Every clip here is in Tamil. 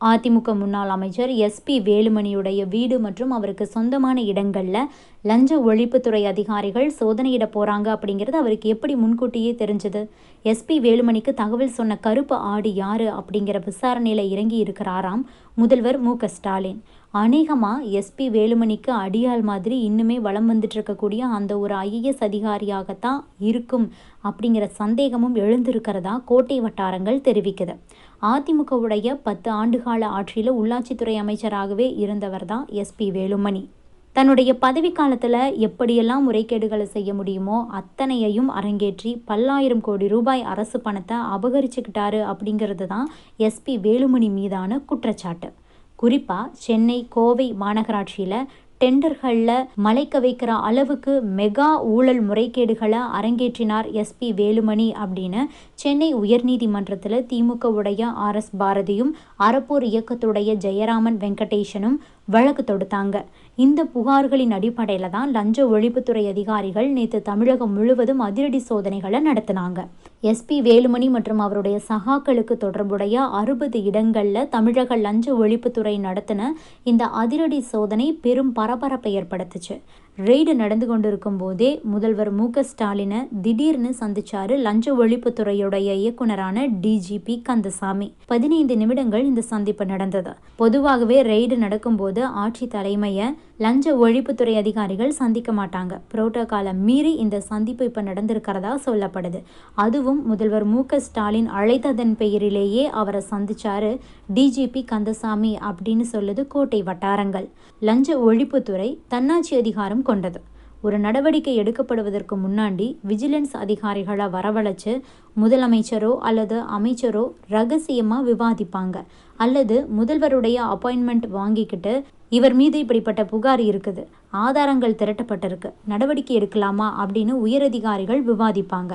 அதிமுக முன்னாள் அமைச்சர் எஸ்பி வேலுமணியுடைய வீடு மற்றும் அவருக்கு சொந்தமான இடங்களில் லஞ்ச ஒழிப்புத்துறை அதிகாரிகள் சோதனையிட போகிறாங்க அப்படிங்கிறது அவருக்கு எப்படி முன்கூட்டியே தெரிஞ்சது? எஸ்பி வேலுமணிக்கு தகவல் சொன்ன கருப்பு ஆடு யாரு அப்படிங்கிற விசாரணையில் இறங்கி இருக்கிறாராம் முதல்வர் மு க ஸ்டாலின். அநேகமாக எஸ்பி வேலுமணிக்கு அடியாள் மாதிரி இன்னுமே வலம் வந்துட்டு இருக்கக்கூடிய அந்த ஒரு ஐஏஎஸ் அதிகாரியாகத்தான் இருக்கும் அப்படிங்கிற சந்தேகமும் எழுந்திருக்கிறதா கோட்டை வட்டாரங்கள் தெரிவிக்குது. அதிமுகவுடைய பத்து ஆண்டுகால ஆட்சியில் உள்ளாட்சித்துறை அமைச்சராகவே இருந்தவர் தான் எஸ்பி வேலுமணி. தன்னுடைய பதவி காலத்தில் எப்படியெல்லாம் முறைகேடுகளை செய்ய முடியுமோ அத்தனையையும் அரங்கேற்றி பல்லாயிரம் கோடி ரூபாய் அரசு பணத்தை அபகரிச்சுக்கிட்டாரு அப்படிங்கிறது தான் எஸ்பி வேலுமணி மீதான குற்றச்சாட்டு. குறிப்பாக சென்னை கோவை மாநகராட்சியில் டெண்டர்களில் மலைக்க வைக்கிற அளவுக்கு மெகா ஊழல் முறைகேடுகளை அரங்கேற்றினார் எஸ்பி வேலுமணி அப்படின்னு சென்னை உயர்நீதிமன்றத்தில் திமுகவுடைய ஆர் எஸ் பாரதியும் அறப்போர் இயக்கத்துடைய ஜெயராமன் வெங்கடேஷனும் வழக்கு தொடுத்தாங்க. இந்த புகார்களின் அடிப்படையில் தான் லஞ்ச ஒழிப்புத்துறை அதிகாரிகள் நேற்று தமிழகம் முழுவதும் அதிரடி சோதனைகளை நடத்தினாங்க. எஸ்பி வேலுமணி மற்றும் அவருடைய சகாக்களுக்கு தொடர்புடைய அறுபது இடங்களில் தமிழக லஞ்ச ஒழிப்புத்துறை நடத்தின இந்த அதிரடி சோதனை பெரும் பரபரப்பை ஏற்படுத்துச்சு. ரெய்டு நடந்து கொண்டிருக்கும் போதே முதல்வர் மு க ஸ்டாலினை திடீர்னு சந்திச்சாரு லஞ்ச ஒழிப்புத்துறையுடைய இயக்குனரான டிஜிபி கந்தசாமி. பதினைந்து நிமிடங்கள் இந்த சந்திப்பு நடந்தது. பொதுவாகவே ரெய்டு நடக்கும்போது ஆட்சி தலைமையை லஞ்ச ஒழிப்புத்துறை அதிகாரிகள் சந்திக்க மாட்டாங்க. புரோட்டோகாலை மீறி இந்த சந்திப்பு இப்போ நடந்திருக்கிறதா சொல்லப்படுது. அதுவும் முதல்வர் மு க ஸ்டாலின் அழைத்ததன் பெயரிலேயே அவரை சந்திச்சாரு டிஜிபி கந்தசாமி அப்படின்னு சொல்லுது கோட்டை வட்டாரங்கள். லஞ்ச ஒழிப்புத்துறை தன்னாட்சி அதிகாரம் கொண்டது. ஒரு நடவடிக்கை எடுக்கப்படுவதற்கு முன்னாடி விஜிலன்ஸ் அதிகாரிகளை வரவழைச்சு முதலமைச்சரோ அல்லது அமைச்சரோ ரகசியமாக விவாதிப்பாங்க. அல்லது முதல்வருடைய அப்பாயின்மெண்ட் வாங்கிக்கிட்டு இவர் மீது இப்படிப்பட்ட புகார் இருக்குது. ஆதாரங்கள் திரட்டப்பட்டிருக்கு. நடவடிக்கை எடுக்கலாமா அப்படின்னு உயரதிகாரிகள் விவாதிப்பாங்க.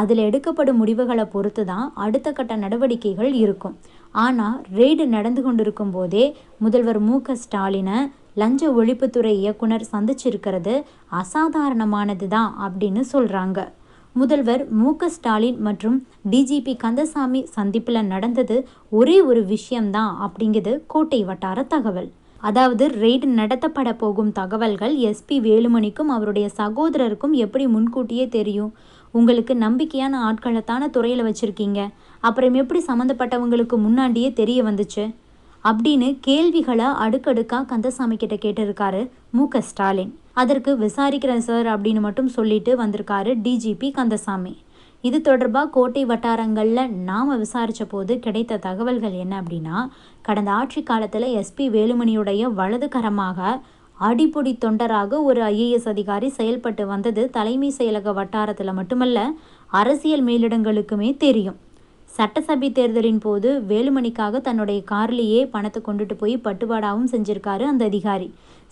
அதில் எடுக்கப்படும் முடிவுகளை பொறுத்து தான் அடுத்த கட்ட நடவடிக்கைகள் இருக்கும். ஆனால் ரெய்டு நடந்து கொண்டிருக்கும் போதே முதல்வர் மு க ஸ்டாலினை லஞ்ச ஒழிப்புத்துறை இயக்குனர் சந்திச்சிருக்கிறது அசாதாரணமானது தான் அப்படின்னு சொல்கிறாங்க முதல்வர் மு க ஸ்டாலின் மற்றும் டிஜிபி கந்தசாமி சந்திப்பில் நடந்தது ஒரே ஒரு விஷயம்தான் அப்படிங்கிறது கோட்டை வட்டார தகவல். அதாவது ரெய்டு நடத்தப்பட போகும் தகவல்கள் எஸ்பி வேலுமணிக்கும் அவருடைய சகோதரருக்கும் எப்படி முன்கூட்டியே தெரியும்? உங்களுக்கு நம்பிக்கையான ஆட்களை தானே துறையில் வச்சுருக்கீங்க. அப்புறம் எப்படி சம்மந்தப்பட்டவங்களுக்கு முன்னாடியே தெரிய வந்துச்சு? அப்படின்னு கேள்விகளை அடுக்கடுக்காக கந்தசாமி கிட்ட கேட்டிருக்காரு மு க ஸ்டாலின். அதற்கு விசாரிக்கிறேன் சார் அப்படின்னு மட்டும் சொல்லிட்டு வந்திருக்காரு டிஜிபி கந்தசாமி. இது தொடர்பாக கோட்டை வட்டாரங்களில் நாம் விசாரித்த போது கிடைத்த தகவல்கள் என்ன அப்படின்னா கடந்த ஆட்சி காலத்தில் எஸ்பி வேலுமணியுடைய வலதுகரமாக அடிப்பொடி தொண்டராக ஒரு ஐஏஎஸ் அதிகாரி செயல்பட்டு வந்தது தலைமை செயலக வட்டாரத்தில் மட்டுமல்ல அரசியல் மேலிடங்களுக்குமே தெரியும். சட்டசபை தேர்தலின் போது வேலுமணிக்காக தன்னுடைய கார்லேயே பணத்தை கொண்டுட்டு போய் பட்டுவாடாவும் செஞ்சிருக்காரு அந்த அதிகாரி.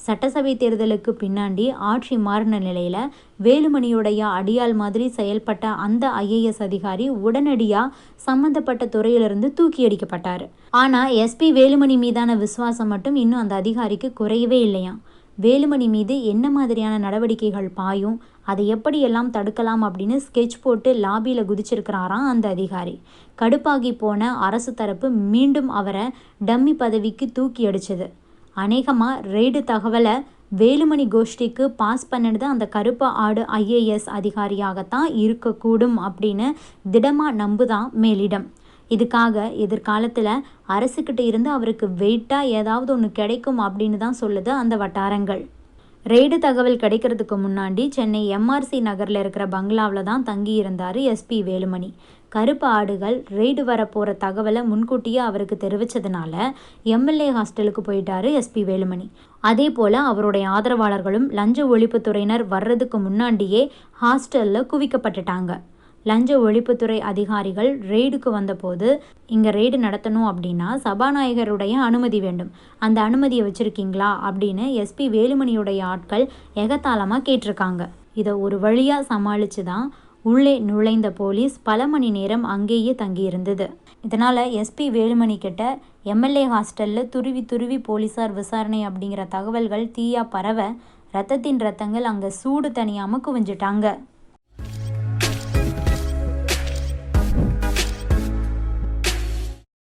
சட்டசபை தேர்தலுக்கு பின்னாடி ஆட்சி மாறின நிலையில் வேலுமணியுடைய அடியாள் மாதிரி செயல்பட்ட அந்த ஐஏஎஸ் அதிகாரி உடனடியாக சம்பந்தப்பட்ட துறையிலிருந்து தூக்கி அடிக்கப்பட்டார். ஆனால் எஸ்பி வேலுமணி மீதான விசுவாசம் மட்டும் இன்னும் அந்த அதிகாரிக்கு குறையவே இல்லையாம். வேலுமணி மீது என்ன மாதிரியான நடவடிக்கைகள் பாயும் அதை எப்படியெல்லாம் தடுக்கலாம் அப்படின்னு ஸ்கெட்ச் போட்டு லாபியில் குதிச்சிருக்கிறாராம் அந்த அதிகாரி. கடுப்பாகி போன அரசு தரப்பு மீண்டும் அவரை டம்மி பதவிக்கு தூக்கி அடிச்சது. அநேகமாக ரெய்டு தகவலை வேலுமணி கோஷ்டிக்கு பாஸ் பண்ணினது அந்த கருப்பு ஆடு ஐஏஎஸ் அதிகாரியாகத்தான் இருக்கக்கூடும் அப்படின்னு திடமாக நம்புதான் மேலிடம். இதுக்காக எதிர்காலத்தில் அரசுக்கிட்ட இருந்து அவருக்கு வெயிட்டாக ஏதாவது ஒன்று கிடைக்கும் அப்படின்னு தான் சொல்லுது அந்த வட்டாரங்கள். ரெய்டு தகவல் கிடைக்கிறதுக்கு முன்னாடி சென்னை எம்ஆர்சி நகரில் இருக்கிற பங்களாவில் தான் தங்கி இருந்தார் எஸ்பி வேலுமணி. கருப்பு ஆடுகள் ரெய்டு வரப்போகிற தகவலை முன்கூட்டியே அவருக்கு தெரிவித்ததுனால எம்எல்ஏ ஹாஸ்டலுக்கு போயிட்டாரு எஸ்பி வேலுமணி. அதே போல் அவருடைய ஆதரவாளர்களும் லஞ்ச ஒழிப்புத்துறையினர் வர்றதுக்கு முன்னாடியே ஹாஸ்டலில் குவிக்கப்பட்டுட்டாங்க. லஞ்ச ஒழிப்புத்துறை அதிகாரிகள் ரெய்டுக்கு வந்தபோது இங்கே ரெய்டு நடத்தணும் அப்படின்னா சபாநாயகருடைய அனுமதி வேண்டும். அந்த அனுமதியை வச்சுருக்கீங்களா? அப்படின்னு எஸ்பி வேலுமணியுடைய ஆட்கள் எகத்தாளமாக கேட்டிருக்காங்க. இதை ஒரு வழியாக சமாளித்து தான் உள்ளே நுழைந்த போலீஸ் பல மணி நேரம் அங்கேயே தங்கியிருந்தது. இதனால் எஸ்பி வேலுமணி கிட்ட எம்எல்ஏ ஹாஸ்டலில் துருவி துருவி போலீஸார் விசாரணை அப்படிங்கிற தகவல்கள் தீயா பரவ ரத்தத்தின் ரத்தங்கள் அங்கே சூடு தனியாமல் குவிஞ்சிட்டாங்க.